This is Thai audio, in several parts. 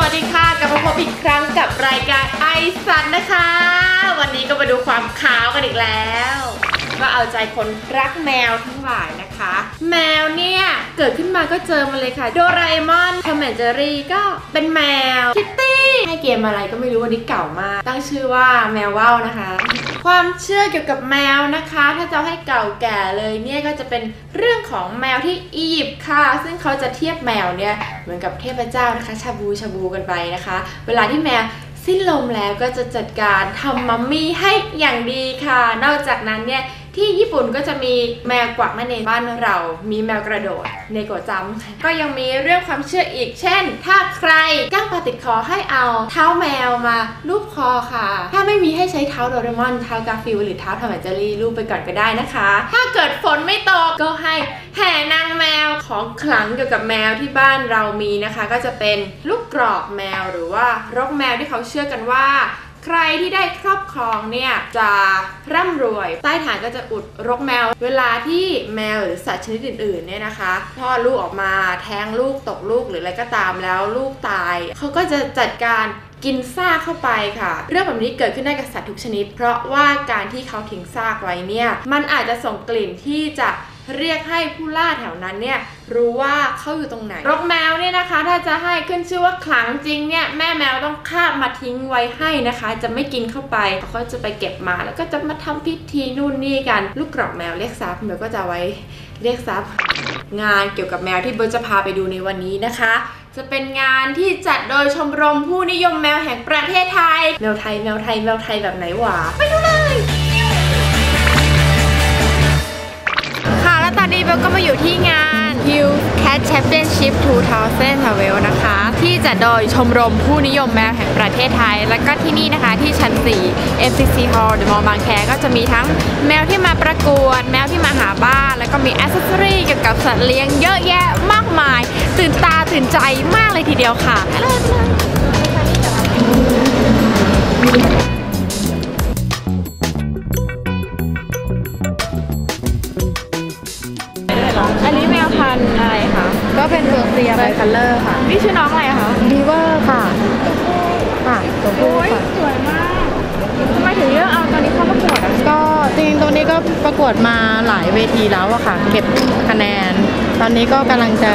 วัสดีค่ะกลับมาพบอีกครั้งกับรายการไอซันนะคะ วันนี้ก็มาดูความขาวกันอีกแล้ว ก็เอาใจคนรักแมวทั้งหลายนะคะ แมวเนี่ย เกิดขึ้นมาก็เจอมาเลยค่ะโดราเอมอนทอมแอนเจอรี่ก็เป็นแมว คิตตี้ให้เกมอะไรก็ไม่รู้วันนี้เก่ามาก ตั้งชื่อว่าแมวว่าวนะคะ ความเชื่อเกี่ยวกับแมวนะคะ ถ้าจะให้เก่าแก่เลยเนี่ยก็จะเป็นเรื่องของแมวที่อียิปต์ค่ะ ซึ่งเขาจะเทียบแมวเนี่ยเหมือนกับเทพเจ้านะคะ ชาบูชาบูกันไปนะคะ เวลาที่แมวสิ้นลมแล้วก็จะจัดการทำมัมมี่ให้อย่างดีค่ะ นอกจากนั้นเนี่ย ที่ญี่ปุ่นก็จะมีแมวกวักนั่นเองบ้านเรา มีแมวกระโดดในโกจัมก็ยังมีเรื่องความเชื่ออีก เช่น ถ้าใครก้างปลาติดคอให้เอาเท้าแมวมาลูบคอค่ะ ถ้าไม่มีให้ใช้เท้าโดเรมอนเท้ากาฟิลหรือเท้าทอมแอนเจอรี่ลูบไปก่อนก็ได้นะคะ ถ้าเกิดฝนไม่ตกก็ให้แห่นางแมวของขลังเกี่ยวกับแมวที่บ้านเรามีนะคะ ก็จะเป็นลูกกรอกแมวหรือว่ารกแมวที่เขาเชื่อกันว่า ใครที่ได้ครอบครองเนี่ยจะร่ำรวย ใต้ฐานก็จะอุดรกแมว เวลาที่แมวหรือสัตว์ชนิดอื่นๆเนี่ยนะคะคลอดลูกออกมาแท้งลูกตกลูกหรืออะไรก็ตามแล้วลูกตาย เขาก็จะจัดการกินซากเข้าไปค่ะ เรื่องแบบนี้เกิดขึ้นได้กับสัตว์ทุกชนิด เพราะว่าการที่เขาทิ้งซากไว้เนี่ยมันอาจจะส่งกลิ่นที่จะ เรียกให้ผู้ล่าแถวนั้นเนี่ยรู้ว่าเขาอยู่ตรงไหนรกแมวเนี่ยนะคะ ถ้าจะให้ขึ้นชื่อว่าขลังจริงเนี่ยแม่แมวต้องคาบมาทิ้งไว้ให้นะคะ จะไม่กินเข้าไปเขาจะไปเก็บมาแล้วก็จะมาทำพิธีนู่นนี่กัน ลูกกรอกแมวเรียกทรัพย์เดี๋ยวก็จะไว้เรียกทรัพย์งานเกี่ยวกับแมวที่เบิร์จะพาไปดูในวันนี้นะคะ จะเป็นงานที่จัดโดยชมรมผู้นิยมแมวแห่งประเทศไทยแมวไทยแมวไทยแมวไทยแบบไหนหวะไปดู เบลก็มาอยู่ที่งาน Hill Cat Championship 2012 นะคะ ที่จัดโดยชมรมผู้นิยมแมวแห่งประเทศไทย แล้วก็ที่นี่นะคะที่ชั้น4 MCC Hall The Mall บางแคก็จะมีทั้งแมวที่มาประกวด แมวที่มาหาบ้าน แล้วก็มีอ c เซสซอรี่เกี่ยวกับสัตว์เลี้ยงเยอะแยะมากมาย ตื่นตาตื่นใจมากเลยทีเดียวค่ะ เป็นเบอร์เซียไบคัลเลอร์ค่ะ นี่ชื่อน้องอะไรคะบีเวอร์ค่ะ ค่ะตัวผู้โอ้ยค่ะ สวยมากทำไมถึงเลือกเอาตอนนี้เข้าประกวดอะก็จริงๆตัวนี้ก็ประกวดมาหลายเวทีแล้วอะค่ะ เก็บคะแนน ตอนนี้ก็กำลังจะ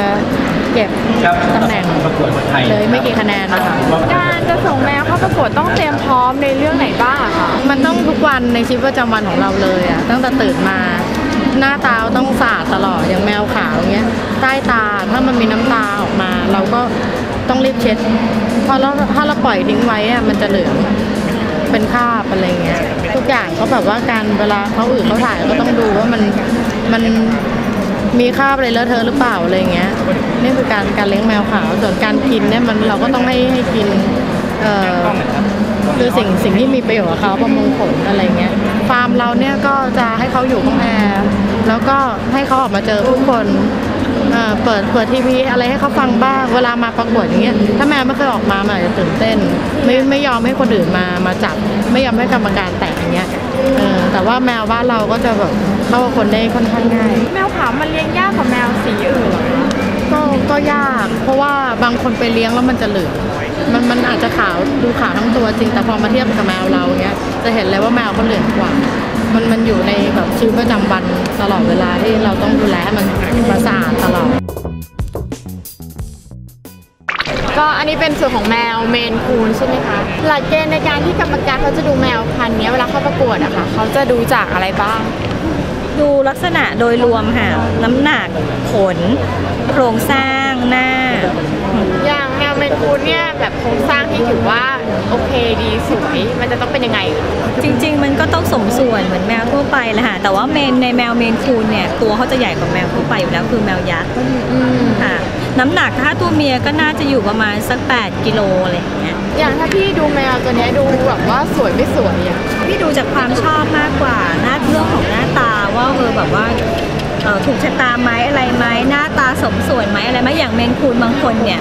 เก็บครับตำแหน่งประกวดคนไทยเลยไม่กี่คะแนนนะคะ การจะส่งแมวเข้าประกวดต้องเตรียมพร้อมในเรื่องไหนบ้างอะคะมันต้องทุกวันในชีวิตประจำวันของเราเลยอะตั้งแต่ตื่นมา หน้าตาต้องสะอาดตลอดอย่างแมวขาวเงี้ยใต้ตาถ้ามันมีน้ำตาออกมา เราก็ต้องรีบเช็ดเพราะเราถ้าเราปล่อยทิ้งไว้อะมันจะเหลืองเป็นคราบอะไรเงี้ยทุกอย่างเขาแบบว่าการเวลาเขาอืดเขาถ่ายก็ต้องดูว่ามันมันมีคราบอะไรเลอะเทอะหรือเปล่าอะไรเงี้ยนี่คือการการเลี้ยงแมวขาวส่วนการกินเนี่ยมันเราก็ต้องให้ให้กินเอ่อ คือสิ่งสิ่งที่มีประโยชน์กับเขาประมงผลอะไรเงี้ยฟาร์มเราเนี่ยก็จะให้เขาอยู่ห้องแอร์แล้วก็ให้เขาออกมาเจอผู้คนเอ่อเปิดเปิดทีวีอะไรให้เขาฟังบ้างเวลามาประกวดอย่างเงี้ยถ้าแมวไม่เคยออกมามันอาจจะตื่นเต้น ไม่ไม่ยอมให้คนอื่นมามาจับ ไม่ยอมให้กรรมการแตะอย่างเงี้ยเออแต่ว่าแมวบ้านเราก็จะแบบเข้ากับคนได้ค่อนข้างง่าย แมวขาวมันเลี้ยงยากกว่าแมวสีอื่นเหรอคะก็ก็ยาก เพราะว่าบางคนไปเลี้ยงแล้วมันจะเหลือง มันมันอาจจะขาวดูขาวทั้งตัวจริง แต่พอมาเทียบกับแมวเราเงี้ย จะเห็นเลยว่าแมวเขาเหลืองกว่า มันมันอยู่ในแบบชีวิตประจำวันตลอดเวลาที่เราต้องดูแลให้มันมันสะอาดตลอด ก็อันนี้เป็นส่วนของแมวเมนคูนใช่ไหมคะหลักเกณฑ์ในการที่กรรมการเขาจะดูแมวพันธุ์เนี้ยเวลาเข้าประกวดอะค่ะเขาจะดูจากอะไรบ้าง ดูลักษณะโดยรวมค่ะ น้ำหนักขน โครงสร้างหน้า อย่างแมว เมนคูนเนี่ยแบบโครงสร้างที่ถือว่าโอเคดีสวยมันจะต้องเป็นยังไงคะจริง ๆ มันก็ต้องสมส่วนเหมือนแมวทั่วไปแหละค่ะแต่ว่าเมนในแมวเมนคูนเนี่ยตัวเขาจะใหญ่กว่าแมวทั่วไปอยู่แล้วคือแมวยักษ์อืมค่ะน้ำหนักถ้าตัวเมียก็น่าจะอยู่ประมาณสัก 8 กิโลอะไรอย่างเงี้ยอย่างถ้าพี่ดูแมวตัวเนี้ยดูแบบว่าสวยไม่สวยอะพี่ดูจากความชอบมากกว่าหน้าเรื่องของหน้าตาว่าเออแบบว่าเอ่อ ถูกชะตาไหมอะไรไหมหน้าตาสมส่วนไหมอะไรไหมอย่างเมนคูนบางคนเนี่ย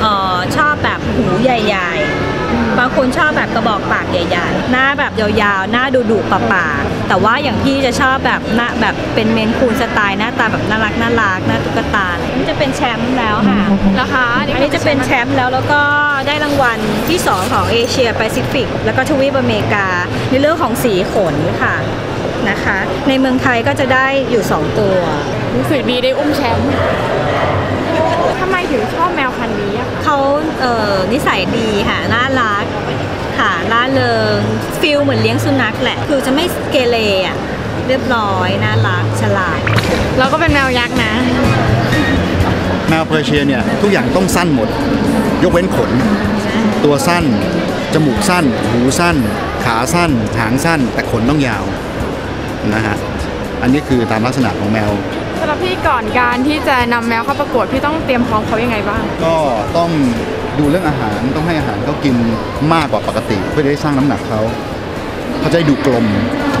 เอ่อชอบแบบหูใหญ่ๆบบางคนชอบแบบกระบอกปากใหญ่ๆ หน้าแบบยาวๆ หน้าดุดุๆปากๆแต่ว่าอย่างพี่จะชอบแบบหน้าแบบเป็นเมนคูนสไตล์หน้าตาแบบน่ารักน่ารักหน้าตุ๊กตานี่จะเป็นแชมป์แล้วค่ะนะคะอันนี้จะเป็นแชมป์แล้วแล้วก็ได้รางวัลที่ 2 ของเอเชียแปซิฟิกแล้วก็ทวีปอเมริกาในเรื่องของสีขนค่ะ นะคะ ในเมืองไทยก็จะได้อยู่ 2 ตัว รู้สึกดีได้อุ้มแชมป์ทำไมถึงชอบแมวพันธุ์นี้อะคะเขาเอ่อนิสัยดีค่ะน่ารักค่ะล่าเริงฟิลเหมือนเลี้ยงสุนัขแหละ คือจะไม่เกเรอะเรียบร้อยน่ารักฉลาด เราก็เป็นแมวยักษ์นะ แมวเพอร์เชียเนี่ยทุกอย่างต้องสั้นหมด ยกเว้นขน ตัวสั้น จมูกสั้น หูสั้น ขาสั้น หางสั้น แต่ขนต้องยาว นะฮะอันนี้คือตามลักษณะของแมว สำหรับพี่ก่อนการที่จะนำแมวเข้าประกวดพี่ต้องเตรียมพร้อมเขายังไงบ้าง ก็ต้องดูเรื่องอาหารต้องให้อาหารเขากินมากกว่าปกติ เพื่อจะได้สร้างน้ำหนักเขาเขาจะได้ดูกลม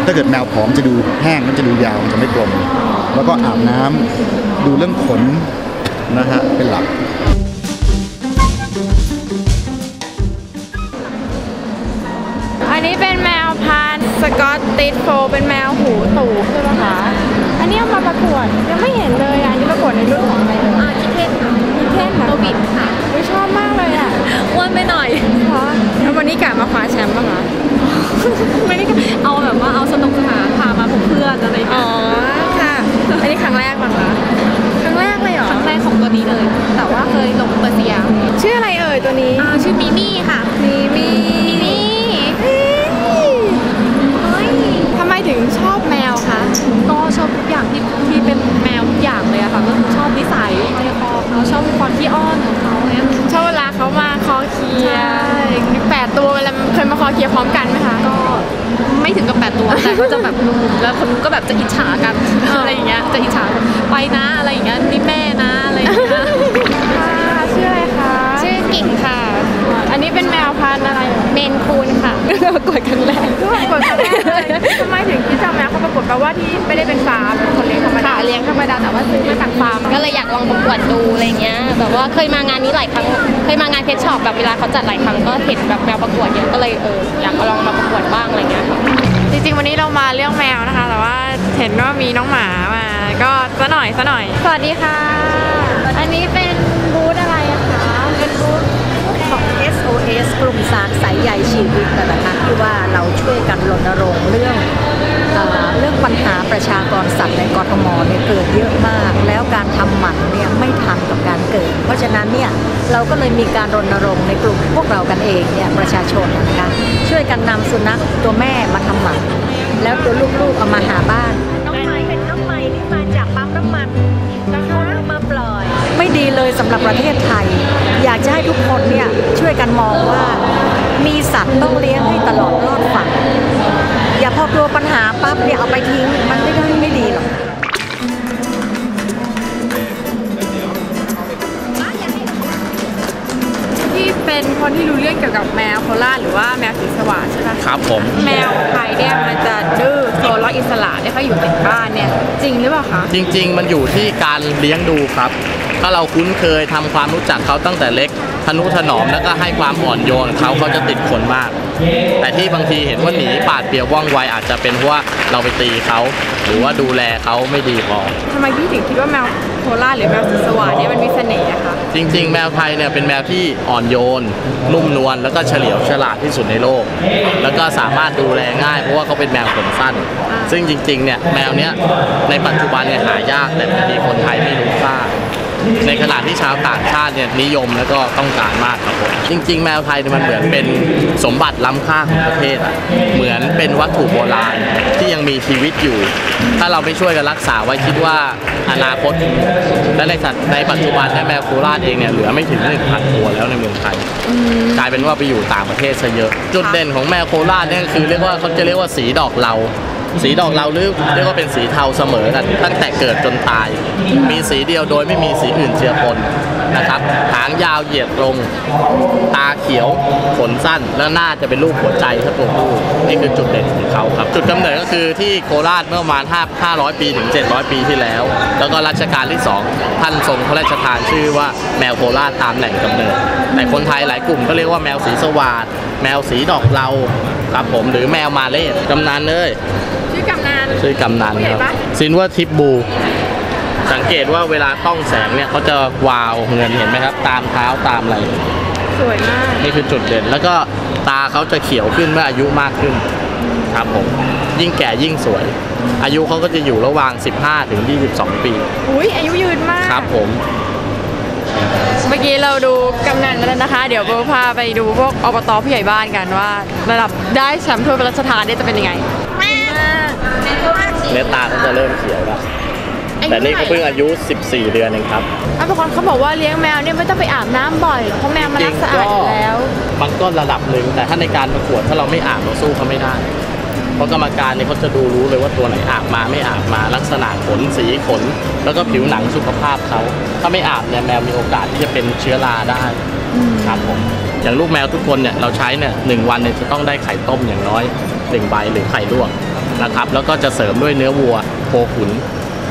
ถ้าเกิดแมวผอมจะดูแห้งมันจะดูยาวมันจะไม่กลม แล้วก็อาบน้ำดูเรื่องขนนะฮะเป็นหลัก อันนี้เป็นแมวพันธุ์ สกอตติชโฟลด์เป็นแมวหูตูบใช่ไหมคะ อันนี้เอามาประกวดยังไม่เห็นเลยอะอันนี้ประกวดในรุ่นของอะไรเลยอ่าคิเทนคิเทนโตบิดค่ะชอบมากเลยอะอ้วนไปหน่อยเพราะแล้ววันนี้กะมาคว้าแชมป์ป่ะคะ ไม่ได้กะเอาแบบว่าเอาสนุกสนานพามาพบเพื่อนอะไรอย่างอ๋เงี้อยค่ะ อันนี้ครั้งแรกป่ะคะ ครั้งแรกเลยเหรอครั้งแรกของตัวนี้เลย แต่ว่าเคยลงเปอร์เซียชื่ออะไรเอ่ยตัวนี้ อ่าชื่อมิมี่ค่ะมี อเคลียร์พร้อมกันไหมคะก็ไม่ถึงกับแปดตัวแต่ก็จะแบบลุมๆแล้วคนนู้นก็แบบจะอิจฉากันอ๋อออะไรอย่างเงี้ยจะอิจฉาไปนะอะไรอย่างเงี้ยนี่แม่นะ เมนคูนค่ะประกวดครั้งแรกก็ประกวดครั้งแรกเลยทำไมถึงที่จะเอาแมวเข้าประกวดแปลว่าที่ไม่ได้เป็นฟาร์มเป็นคนเลี้ยงธรรมดาค่ะเลี้ยงธรรมดาแต่ว่าซื้อมาจากฟาร์มก็เลยอยากลองประกวดดูอะไรเงี้ยแบบว่าเคยมางานนี้หลายครั้ง เคยมางานเพชรช็อปแบบเวลาเขาจัดหลายครั้งก็เห็นแบบแมวประกวดเยอะก็เลยเอออยากลองมาประกวดบ้างอะไรเงี้ยค่ะจริงๆวันนี้เรามาเรื่องแมวนะคะ แต่ว่าเห็นว่ามีน้องหมามาก็ซะหน่อยซะหน่อย สวัสดีค่ะ อันนี้เป็น SOS กลุ่มสารสายใยชีวิตนะนะคะที่ว่าเราช่วยกันรณรงค์เรื่องเอเรื่องปัญหาประชากรสัตว์ในกรทมเนี่ยเกิดเยอะมาก แล้วการทำหมันเนี่ยไม่ทันกับการเกิด เพราะฉะนั้นเนี่ยเราก็เลยมีการรณรงค์ในกลุ่มพวกเรากันเองเนี่ยประชาชนนะคะช่วยกันนำสุนัขตัวแม่มาทำหมันแล้วตัวลูกๆเอามาหาบ้านำหรับประเทศไทย อยากจะให้ทุกคนเนี่ยช่วยกันมองว่า มีสัตว์ต้องเลี้ยงให้ตลอดรอดฝั่งอย่าพอกลัวปัญหาปั๊บเนี่ยเอาไปทิ้งมันไม่ได้ไม่ เป็นคนที่รู้เรื่องเกี่ยวกับแมวโคราชหรือว่าแมวสีสว่างใช่ไหมครับผม แมวไทยเนี่ยมันจะดื้อโซนรักอิสระเนี่ยเขาอยู่ติดบ้านเนี่ยจริงหรือเปล่าคะจริง ๆ มันอยู่ที่การเลี้ยงดูครับ ถ้าเราคุ้นเคยทำความรู้จักเขาตั้งแต่เล็กทนุถนอมแล้วก็ให้ความอ่อนโยนเขาเขาจะติดคนมาก แต่ที่บางทีเห็นว่าหนีปาดเปรียวว่องไวอาจจะเป็นเพราะว่าเราไปตีเขาหรือว่าดูแลเขาไม่ดีพอ ทำไมพี่ถึงคิดว่าแมวโคราชหรือแมวสีสว่างเนี่ยมันมีเสน่ห์อะคะจริง ๆ แมวไทยเนี่ยเป็นแมวที่อ่อนโยน นุ่มนวลแล้วก็เฉลียวฉลาดที่สุดในโลก แล้วก็สามารถดูแลง่ายเพราะว่าเขาเป็นแมวขนสั้น ซึ่งจริงๆเนี่ยแมวเนี้ยในปัจจุบันเนี่ยหายากแต่มีคนไทยไม่รู้ค่า ในขณะที่ชาวต่างชาติเนี่ยนิยมแล้วก็ต้องการมากครับผมจริง ๆ แมวไทยเนี่ยมันเหมือนเป็นสมบัติล้ำค่าของประเทศอะเหมือนเป็นวัตถุโบราณที่ยังมีชีวิตอยู่ ถ้าเราไม่ช่วยกันรักษาไว้คิดว่าอนาคตและในสัตว์ในปัจจุบันเนี่ยแมวโคราชเองเนี่ยเหลือไม่ถึง1,000ตัวแล้วในเมืองไทย กลายเป็นว่าไปอยู่ต่างประเทศซะเยอะ จุดเด่นของแมวโคราชเนี่ยก็คือเรียกว่าเขาจะเรียกว่าสีดอกเหลา สีดอกเหลาหรือเรียกว่าเป็นสีเทาเสมอกันตั้งแต่เกิดจนตาย มีสีเดียวโดยไม่มีสีอื่นเจือปนนะครับหางยาวเหยียดตรง ตาเขียวขนสั้น แล้วหน้าจะเป็นรูปหัวใจครับผมนี่คือจุดเด่นของเขาครับ จุดกำเนิดก็คือที่โคราชเมื่อประมาณ5 500 ปีถึง 700 ปีที่แล้ว แล้วก็รัชกาลที่ 2 ท่านทรงพระราชทานชื่อว่าแมวโคราชตามแหล่งกำเนิด แต่คนไทยหลายกลุ่มก็เรียกว่าแมวสีสวาดแมวสีดอกเหลาครับผมหรือแมวมาเล่กำนันเลย ชื่อกำนันชื่อกำนันผู้ใหญ่ครับปะซินว่าทิปบู สังเกตว่าเวลาต้องแสงเนี่ยเขาจะวาวเงินเห็นไหมครับ ตามเท้าตามอะไรสวยมาก นี่คือจุดเด่น แล้วก็ตาเขาจะเขียวขึ้นเมื่ออายุมากขึ้นครับผมยิ่งแก่ยิ่งสวย อายุเขาก็จะอยู่ระหว่าง 15 ถึง 22 ปี อุ้ยอายุยืนมากครับผม เมื่อกี้เราดูกำนันมาแล้วนะคะ เดี๋ยวโบพาไปดูพวกอบตผู้ใหญ่บ้านกันว่า ระดับได้แชมป์ถ้วยพระราชทานเนี่ยจะเป็นยังไง เนื้อตาเขาจะเริ่มเขียวแล้วแต่นี่เขาเพิ่งอายุ 14 เดือนเองครับบางคนเขาบอกว่าเลี้ยงแมวเนี่ยไม่ต้องไปอาบน้ำบ่อย เพราะแมวมันรักสะอาดอยู่แล้ว มันก็ระดับหนึ่งแต่ถ้าในการประกวดถ้าเราไม่อาบเราสู้เขาไม่ได้ เพราะกรรมการเนี่ยเขาจะดูรู้เลยว่าตัวไหนอาบมาไม่อาบมาลักษณะขนสีขน แล้วก็ผิวหนังสุขภาพเขา ถ้าไม่อาบเนี่ยแมวมีโอกาสที่จะเป็นเชื้อราได้ครับผมอย่างลูกแมวทุกคนเนี่ยเราใช้เนี่ยหนึ่งวันเนี่ยจะต้องได้ไข่ต้มอย่างน้อยหนึ่งใบหรือไข่ลวก นะครับ แล้วก็จะเสริมด้วยเนื้อวัวโคขุน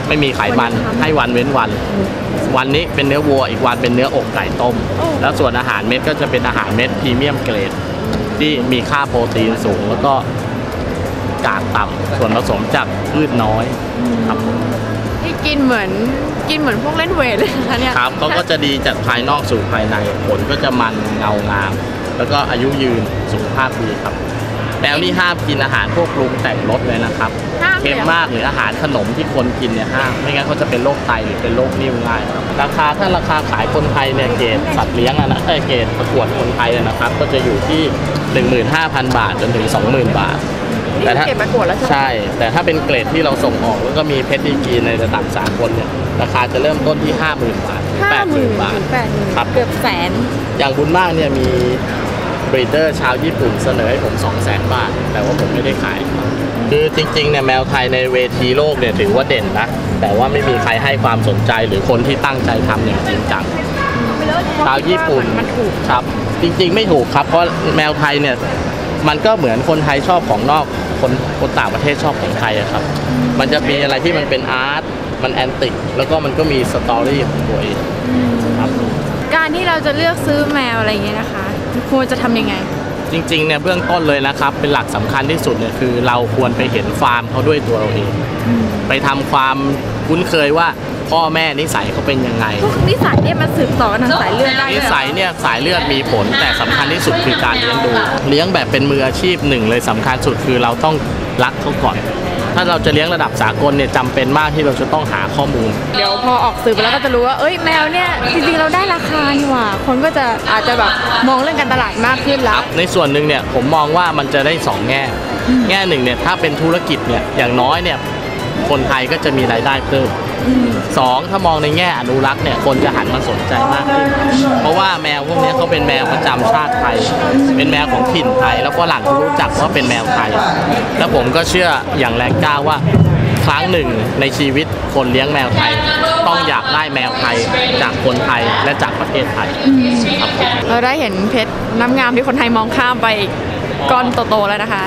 ไม่มีไขมันให้วันเว้นวัน วันนี้เป็นเนื้อวัวอีกวันเป็นเนื้ออกไก่ต้ม แล้วส่วนอาหารเม็ดก็จะเป็นอาหารเม็ดพรีเมียมเกรด ที่มีค่าโปรตีนสูงแล้วก็กากต่ำส่วนผสมจากพืชน้อยครับที่กินเหมือนกินเหมือนพวกเล่นเวทเลยนะคะเนี่ยครับเขาก็จะดีจากภายนอกสู่ภายในผลก็จะมันเงางาม แล้วก็อายุยืนสุขภาพดีครับ แมวนี่ห้ามกินอาหารพวกปรุงแต่งรสเลยนะครับห้ามเลยเหรอ เค็มมากหรืออาหารขนมที่คนกินเนี่ยห้ามไม่งั้นเขาจะเป็นโรคไตหรือเป็นโรคนิ่วง่ายครับราคาถ้าราคาขายคนไทยเนี่ยเกรดสัตว์เลี้ยงอะนะเอ้ยเกรดประกวดคนไทยอะนะครับ ก็จะอยู่ที่ 15,000 บาทจนถึง 20,000 บาทแต่ถ้า เก็บประกวดแล้วใช่ไหมใช่ แต่ถ้าเป็นเกรดที่เราส่งออกแล้วก็มีเพชรดีกรีในระดับสากลเนี่ยราคาจะเริ่มต้นที่ 50,000 บาทห้าหมื่น80,000 บาท ถึงแปดหมื่นครับ เกือบแสนอย่างบุญมากเนี่ยมี บรีเดอร์ชาวญี่ปุ่นเสนอให้ผม 2 0 0 0 0 0บาท แต่ว่าผมไม่ได้ขาย คือจริงๆเนี่ยแมวไทยในเวทีโลกเนี่ยถือว่าเด่นนะ แต่ว่าไม่มีใครให้ความสนใจหรือคนที่ตั้งใจทำอย่างจริงจังชาวญี่ปุ่นมันถูกครับจริงๆ ไม่ถูกครับ เพราะแมวไทยเนี่ยมันก็เหมือนคนไทยชอบของนอกคนคนต่างประเทศชอบของไทยอะครับ มันจะมีอะไรที่มันเป็นอาร์ตมันแอนติกแล้วก็มันก็มีสตอรี่ของตัวเองครับการที่เราจะเลือกซื้อแมวอะไรอย่างเงี้ยนะคะ ควรจะทำยังไง จริงๆเนี่ยเบื้องต้นเลยนะครับ เป็นหลักสำคัญที่สุดเนี่ยคือเราควรไปเห็นฟาร์มเขาด้วยตัวเราเอง ไปทำความคุ้นเคยว่าพ่อแม่นิสัยเขาเป็นยังไงพวกนิสัยเนี่ยมันสืบต่อกันทางสายเลือดได้นิด้วยเหรอ สัยเนี่ยสายเลือดมีผลแต่สำคัญที่สุดคือการเลี้ยงดู เลี้ยงแบบเป็นมืออาชีพหนึ่งเลยสำคัญสุดคือเราต้องรักเขาก่อน ถ้าเราจะเลี้ยงระดับสากลเนี่ยจำเป็นมากที่เราจะต้องหาข้อมูล เดี๋ยวพอออกสื่อไปแล้วก็จะรู้ว่า เอ้ยแมวเนี่ยจริงๆเราได้ราคานี่หว่า คนก็จะอาจจะแบบมองเรื่องการตลาดมากขึ้นแล้ว ในส่วนหนึ่งเนี่ยผมมองว่ามันจะได้สองแง่ แง่หนึ่งเนี่ยถ้าเป็นธุรกิจเนี่ยอย่างน้อยเนี่ยคนไทยก็จะมีรายได้เพิ่ม สองถ้ามองในแง่อนุรักษ์เนี่ยคนจะหันมาสนใจมากขึ้นเพราะว่าแมวพวกนี้เขาเป็นแมวประจำชาติไทย เป็นแมวของถิ่นไทย แล้วฝรั่งเขารู้จักว่าเป็นแมวไทย แล้วผมก็เชื่ออย่างแรงกล้าว่าครั้งหนึ่งในชีวิตคนเลี้ยงแมวไทย ต้องอยากได้แมวไทยจากคนไทยและจากประเทศไทยครับเราได้เห็นเพชรน้ำงามที่คนไทยมองข้ามไปก้อนโตๆแล้วนะคะ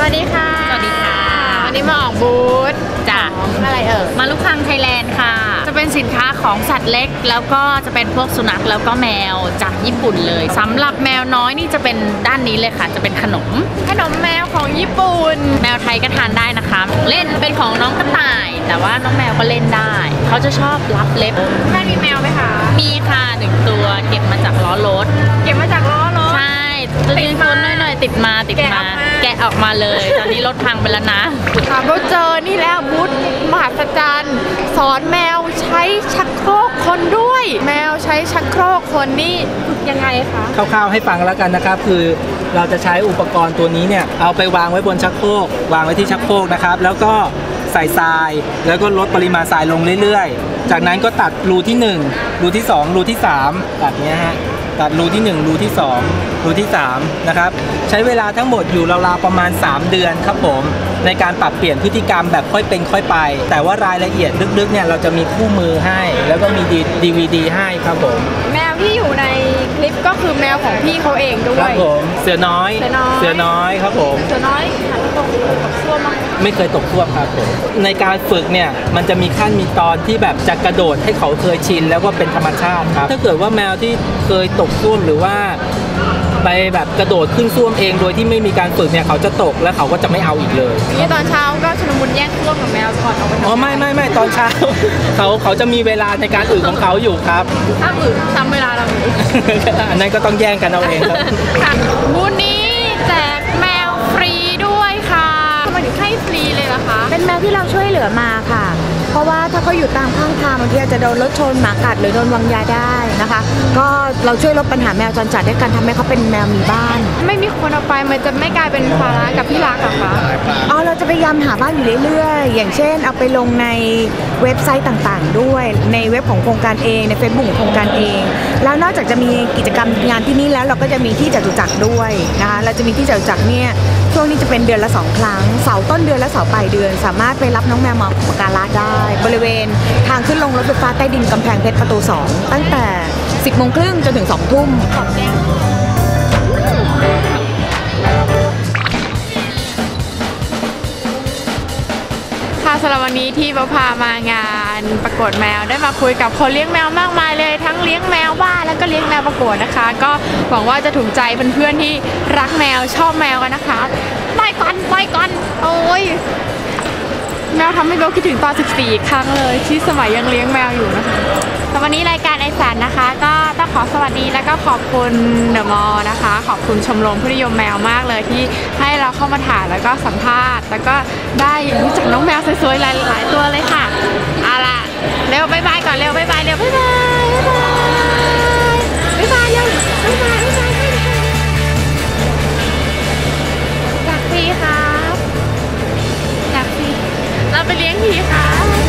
สวัสดีค่ะ สวัสดีค่ะ วันนี้มาออกบูธจ้ะของอะไรเอ่ยมาลุกคังไทยแลนด์ค่ะ จะเป็นสินค้าของสัตว์เล็ก แล้วก็จะเป็นพวกสุนัขแล้วก็แมวจากญี่ปุ่นเลยสำหรับแมวน้อยนี่จะเป็นด้านนี้เลยค่ะ จะเป็นขนม ขนมแมวของญี่ปุ่น แมวไทยก็ทานได้นะคะ เล่นเป็นของน้องกระต่าย แต่ว่าน้องแมวก็เล่นได้ เขาจะชอบรับเล็บแม่มีแมวไหมคะ มีค่ะหนึ่งตัวเก็บมาจากล้อรถ เก็บมาจากล้อ รถใช่ตัวยืนตัวน้อยๆติดมาติดมาแกะออกมา แกะออกมาเลย ตอนนี้รถพังไปแล้วนะถามเราเจอนี่แล้วบูธมหัศจรรย์สอนแมวใช้ชักโครกคนด้วย แมวใช้ชักโครกคนนี่ฝึกยังไงคะคร่าวๆให้ฟังแล้วกันนะครับ คือเราจะใช้อุปกรณ์ตัวนี้เนี่ยเอาไปวางไว้บนชักโครกวางไว้ที่ชักโครกนะครับ แล้วก็ใส่ทราย แล้วก็ลดปริมาณทรายลงเรื่อยๆ จากนั้นก็ตัดรูที่ 1 รูที่ 2 รูที่ 3 แบบเนี้ยฮะ ตัดรูที่ 1 รูที่ 2 รูที่ 3 นะครับ ใช้เวลาทั้งหมดอยู่ราวๆประมาณ 3 เดือนครับผม ในการปรับเปลี่ยนพฤติกรรมแบบค่อยเป็นค่อยไป แต่ว่ารายละเอียดลึกๆเนี่ยเราจะมีคู่มือให้ แล้วก็มีดีวีดีให้ครับผม แมวที่อยู่ในคลิปก็คือแมวของพี่เขาเองด้ควรับยผม เสือน้อย เสือน้อย เสือน้อยครับผม เสือน้อยหันตรงตกซ่วมมั้ง ไม่เคยตกท่วมครับผมในการฝึกเนี่ยมันจะมีขั้นมีตอนที่แบบจะกระโดดให้เขาเคยชิน แล้วก็เป็นธรรมชาติครับ ถ้าเกิดว่าแมวที่เคยตกท่วมหรือว่าไปแบบกระโดดขึ้นซ่วมเองโดยที่ไม่มีการฝึกเนี่ยเขาจะตกแล้วเขาก็จะไม่เอาอีกเลยนี่ตอนเช้าก็ชุลมุนแย่งซ่วมกับแมวก่อนเอาไปอ๋อไม่ไม่ไม่ตอนเช้า เขาเขาจะมีเวลาในการอึของเขาอยู่ครับถ้าอื่นทำเวลาเราอยู่อันนั้นก็ต้องแย่งกันเอาเองครับค่ะบูธนี้ ที่เราช่วยเหลือมาค่ะ เพราะว่าถ้าเขาอยู่ตามข้างทางบางทีอาจจะโดนรถชนหมากัดหรือโดนวางยาได้นะคะ ก็เราช่วยลดปัญหาแมวจรจัดด้วยการทำให้เขาเป็นแมวมีบ้าน ไม่มีคนเอาไปมันจะไม่กลายเป็นภาระกับพี่รักเหรอคะอ๋อเราจะพยายามหาบ้านอยู่เรื่อยๆ อย่างเช่น เอาไปลงในเว็บไซต์ต่างๆ ด้วย ในเว็บของโครงการเอง ใน Facebook ของโครงการเอง แล้วนอกจากจะมีกิจกรรมงานที่นี่แล้วเราก็จะมีที่จตุจักรด้วยนะคะ เราจะมีที่จตุจักรเนี่ย ช่วงนี้จะเป็นเดือนละสองครั้ง เสาร์ต้นเดือนและเสาร์ปลายเดือน สามารถไปรับน้องแมวมาปการะได้ บริเวณทางขึ้นลงรถไฟฟ้าใต้ดินกำแพงเพชรประตู 2 ตั้งแต่ 10โมงครึ่งจนถึง2ทุ่ม ค่ะสำหรับวันนี้ที่ประพามางานประกวดแมวได้มาคุยกับคนเลี้ยงแมวมากมายเลย ทั้งเลี้ยงแมวบ้านแล้วก็เลี้ยงแมวประกวดนะคะ ก็หวังว่าจะถูกใจเพื่อนๆที่รักแมวชอบแมวกันนะคะไปก่อนไปก่อนโอ้ยแมวทำให้เบลคิดถึงตอน 14อีกครั้งเลย ที่สมัยยังเลี้ยงแมวอยู่นะคะสำหรับวันนี้รายการไอแสนนะ องขอสวัสดีแล้วก็ขอบคุณเดอะมอลนะคะ ขอบคุณชมรมผู้นิยมแมวมากเลยที่ให้เราเข้ามาถ่ายแล้วก็สัมภาษณ์ แล้วก็ได้รู้จักน้องแมวสวยๆหลายๆตัวเลยค่ะเอาล่ะเร็วบายบายก่อนเร็วบายบายเร็วบายบายบายบายบายบายเร็วบายบายบายบายอยากฟรีครับอยากฟรีเราไปเลี้ยงผีครับ